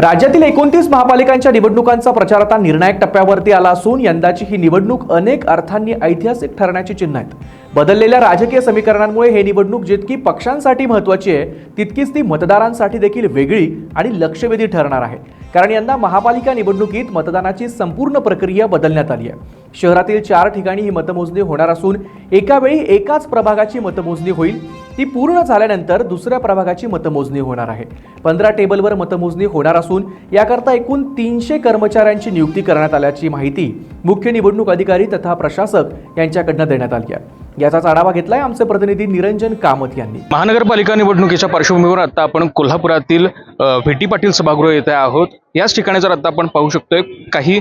राज्यातील एकोणतीस महापालिकांच्या निवडणुकांचा प्रचार आता निर्णायक टप्प्यावरती आला असून यंदाची ही निवडणूक अनेक अर्थांनी ऐतिहासिक ठरण्याची चिन्ह आहेत. बदललेल्या राजकीय समीकरणांमुळे हे निवडणूक जितकी पक्षांसाठी महत्त्वाची आहे तितकीच ती मतदारांसाठी देखील वेगळी आणि लक्षवेधी ठरणार आहे. कारण यंदा महापालिका निवडणुकीत मतदानाची संपूर्ण प्रक्रिया बदलण्यात आली आहे. शहरातील चार ठिकाणी ही मतमोजणी होणार असून एकावेळी एकाच प्रभागाची मतमोजणी होईल ती पूर्ण झाल्यानंतर दुसऱ्या प्रभागाची मतमोजणी होणार आहे. पंधरा टेबलवर मतमोजणी होणार असून याकरता एकूण तीनशे कर्मचाऱ्यांची नियुक्ती करण्यात आल्याची माहिती मुख्य निवडणूक अधिकारी तथा प्रशासक यांच्याकडनं देण्यात आली आहे. याचाच आढावा घेतलाय आमचे प्रतिनिधी निरंजन कामत यांनी. महानगरपालिका निवडणुकीच्या पार्श्वभूमीवर आता आपण कोल्हापुरातील अ, व्ही पाटील सभागृह येथे आहोत. याच ठिकाणी जर आता आपण पाहू शकतोय काही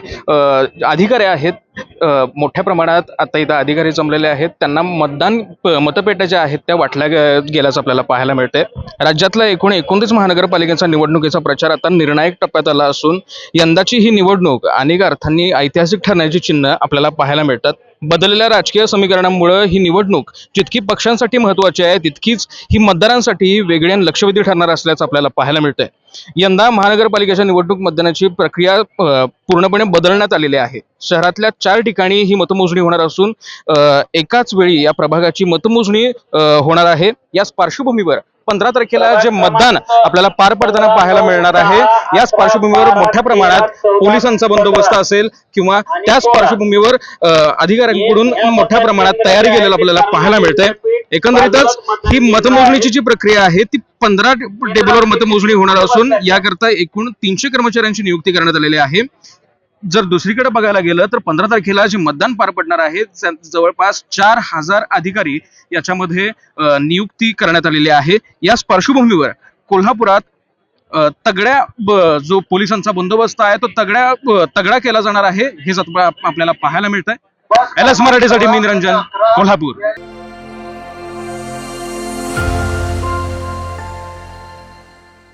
अधिकारी आहेत. मोठ्या प्रमाणात आता इथं अधिकारी जमलेले आहेत. त्यांना मतदान मतपेट्या ज्या आहेत त्या वाटल्या गे- गेल्याचं आपल्याला पाहायला मिळते राज्यातल्या एकूण एकोणतीस महानगरपालिकेचा निवडणुकीचा प्रचार आता निर्णायक टप्प्यात आला असून यंदाची ही निवडणूक अनेक अर्थांनी ऐतिहासिक ठरण्याची चिन्ह आपल्याला पाहायला मिळतात. बदललेल्या राजकीय समीकरणामुळे ही निवडणूक जितकी पक्षांसाठी महत्वाची आहे तितकीच ही मतदारांसाठी वेगळी आणि लक्षवेधी ठरणार असल्याचं आपल्याला पाहायला मिळतंय. यंदा महानगरपालिकेच्या निवडणूक मतदानाची प्रक्रिया पूर्णपणे बदलण्यात आलेली आहे. शहरातल्या चार ठिकाणी ही मतमोजणी होणार असून एकाच वेळी या प्रभागाची मतमोजणी होणार आहे. याच पार्श्वभूमीवर पंधरा तारखेला जे मतदान आपल्याला पार पडताना पाहायला मिळणार आहे याच पार्श्वभूमीवर मोठ्या प्रमाणात पोलिसांचा बंदोबस्त असेल किंवा त्याच पार्श्वभूमीवर अधिकाऱ्यांकडून मोठ्या प्रमाणात तयारी केलेलं आपल्याला पाहायला मिळते. एकंदरीतच ही मतमोजणीची जी प्रक्रिया आहे ती पंधरा टेबलवर मतमोजणी होणार असून याकरता एकूण तीनशे कर्मचाऱ्यांची नियुक्ती करण्यात आलेली आहे. जर दुसरीकडे बघायला गेलं तर पंधरा तारखेला जे मतदान पार पडणार आहे जवळपास चार हजार अधिकारी याच्यामध्ये नियुक्ती करण्यात आलेली आहे. या पार्श्वभूमीवर कोल्हापुरात तगड्या जो पोलिसांचा बंदोबस्त आहे तो तगड्या तगडा केला जाणार आहे हे आपल्याला पाहायला मिळत आहे एल एस मराठीसाठी मी निरंजन कोल्हापूर.